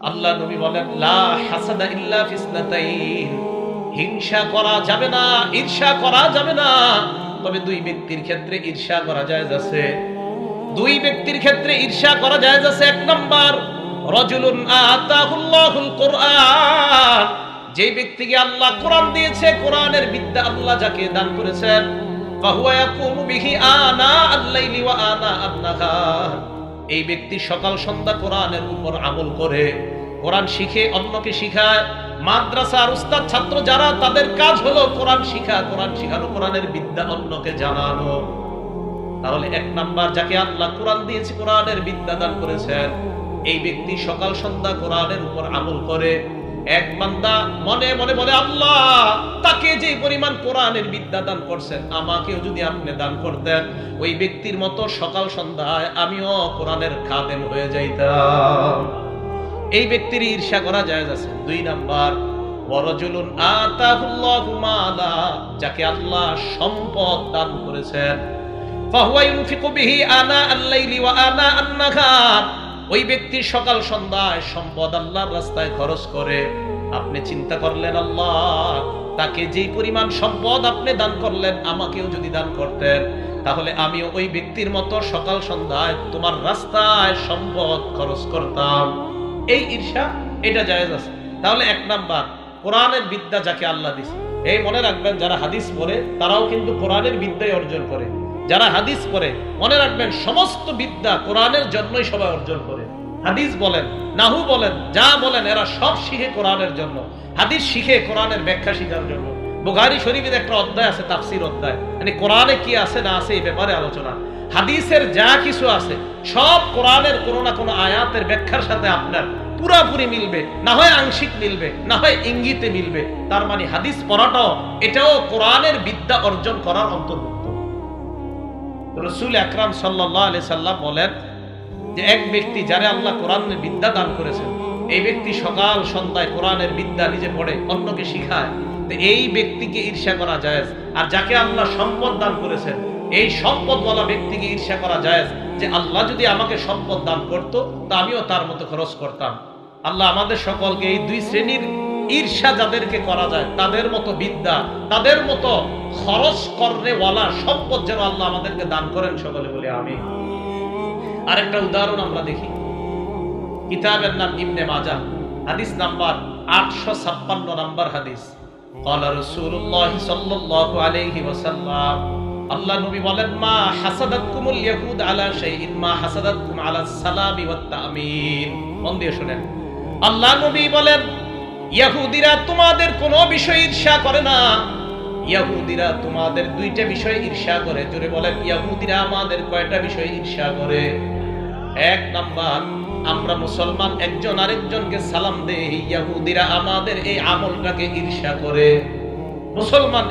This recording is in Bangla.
আল্লাহ নবী বলেন, লা হাসাদা ইল্লা ফিসনাতাইন। হিংসা করা যাবে না, ঈর্ষা করা যাবে না। তবে দুই ব্যক্তির ক্ষেত্রে ঈর্ষা করা যায় আছে। দুই ব্যক্তির ক্ষেত্রে ঈর্ষা করা যায় আছে, এক নাম্বার, রজুলুন আতাহুল্লাহুল কোরআন। যে ব্যক্তিকে আল্লাহ কোরআন দিয়েছে, কোরআনের বিদ্যা আল্লাহ যাকে দান করেছেন, ফাহুয়া ইয়াকুমু বিহি আনা আল-লাইলি ওয়া আনা আন-নাহার। এই ব্যক্তি সকাল সন্ধ্যা কোরআনের উপর আমল করে, কোরআন শিখে, অন্যকে শিখায় মাদ্রাসার উস্তাদ ছাত্র যারা, তাদের কাজ হলো কোরআন শিখা, কোরআন শিখানো, কোরআনের বিদ্যা অন্যকে জানানো। তাহলে এক নাম্বার, যাকে আল্লাহ কোরআন দিয়েছে, কোরআনের বিদ্যা দান করেছেন, এই ব্যক্তি সকাল সন্ধ্যা কোরআনের উপর আমল করে এক বান্দা মনে মনে বলে আল্লাহ, তাকে যে পরিমাণ কোরআনের বিদ্যা দান করছেন, আমাকেও যদি আপনি দান করতেন, ওই ব্যক্তির মতো সকাল সন্ধ্যায় আমিও কোরআনের খাদেম হয়ে যাইতাম। এই ব্যক্তির ঈর্ষা করা যায় আছে। দুই নাম্বার, ওয়ারাজুলুন আতাহুল্লাহু মালা, যাকে আল্লাহ সম্পদ দান করেছেন। ফাহুয়া ইউনফিকু বিহি আনা আল-লাইলি ওয়া আনা আন-নাহার। ওই ব্যক্তি সকাল সন্ধ্যায় সম্পদ আল্লাহর রাস্তায় খরচ করে। আপনি চিন্তা করলেন, আল্লাহ, তাকে যেই পরিমাণ সম্পদ আপনি দান করলেন, আমাকেও যদি দান করতেন, তাহলে আমিও ওই ব্যক্তির মতো সকাল সন্ধ্যায় তোমার রাস্তায় সম্পদ খরচ করতাম। এই ঈর্ষা, এটা জায়েজ আছে। তাহলে এক নাম্বার, কোরআনের বিদ্যা যাকে আল্লাহ দিছে। এই মনে রাখবেন, যারা হাদিস পড়ে, তারাও কিন্তু কোরআনের বিদ্যাই অর্জন করে। যারা হাদিস পড়ে, মনে রাখবেন সমস্ত বিদ্যা কোরআনের জন্যই সবাই অর্জন করে। হাদিস বলেন, নাহু বলেন, যা বলেন, এরা সব শিখে কোরআনের জন্য। হাদিস শিখে কোরআনের ব্যাখ্যা শিখার জন্য। বুখারী শরীফের একটা অধ্যায় আছে, তাফসির অধ্যায়। মানে কোরআনে কি আছে, না আছে, এই ব্যাপারে আলোচনা। হাদিসের যা কিছু আছে, সব কোরআনের কোনো না কোনো আয়াতের ব্যাখ্যার সাথে আপনার পুরাপুরি মিলবে। না হয় আংশিক মিলবে, না হয় ইঙ্গিতে মিলবে। তার মানে হাদিস পড়াটাও, এটাও কোরআনের বিদ্যা অর্জন করার অন্তর্ভুক্ত। রসুল আকরাম সাল্লাহ আলি সাল্লাম বলেন যে এক ব্যক্তি যারে আল্লাহ কোরআনের বিদ্যা দান করেছেন, এই ব্যক্তি সকাল সন্ধ্যায় কোরআনের বিদ্যা নিজে পড়ে, অন্যকে শিখায়, তো এই ব্যক্তিকে ঈর্ষা করা যায় আর যাকে আল্লাহ সম্পদ দান করেছেন, এই সম্পদওয়ালা ব্যক্তিকে ঈর্ষা করা যায় যে আল্লাহ যদি আমাকে সম্পদ দান করত, তা আমিও তার মতো খরচ করতাম। আল্লাহ আমাদের সকলকে এই দুই শ্রেণির ঈর্ষা যাদেরকে করা যায় তাদের মতো বিদ্যা তাদের মতো খরচ করনেওয়ালা সম্পদ যেন আল্লাহ আমাদেরকে দান করেন সকলে বলে আমি আরেকটা উদাহরণ আমরা দেখি কিতাবের নাম ইবনে মাজা হাদিস নাম্বার আটশো ছাপ্পান্ন নাম্বার হাদিস قال رسول الله صلى الله عليه وسلم আল্লাহ নবী বলেন মা হাসাদাতকুমুল ইয়াহুদ আলা শাইইন মা হাসাদাতকুম আলা সালামি ওয়াত তামিন মন দিয়ে শুনেন আল্লাহ নবী বলেন ইহুদিরা তোমাদের কোনো বিষয়ে ঈর্ষা করে না। ইয়াহুদিরা তোমাদের দুইটা বিষয় ঈর্ষা করে। জোরে বলেন, ইয়াহুদিরা আমাদের কয়টা বিষয়ে ঈর্ষা করে? এক নাম্বার, আমরা মুসলমান একজন আরেকজনকে সালাম দেই। ইয়াহুদিরা আমাদের এই আমলটাকে ঈর্ষা করে। মুসলমান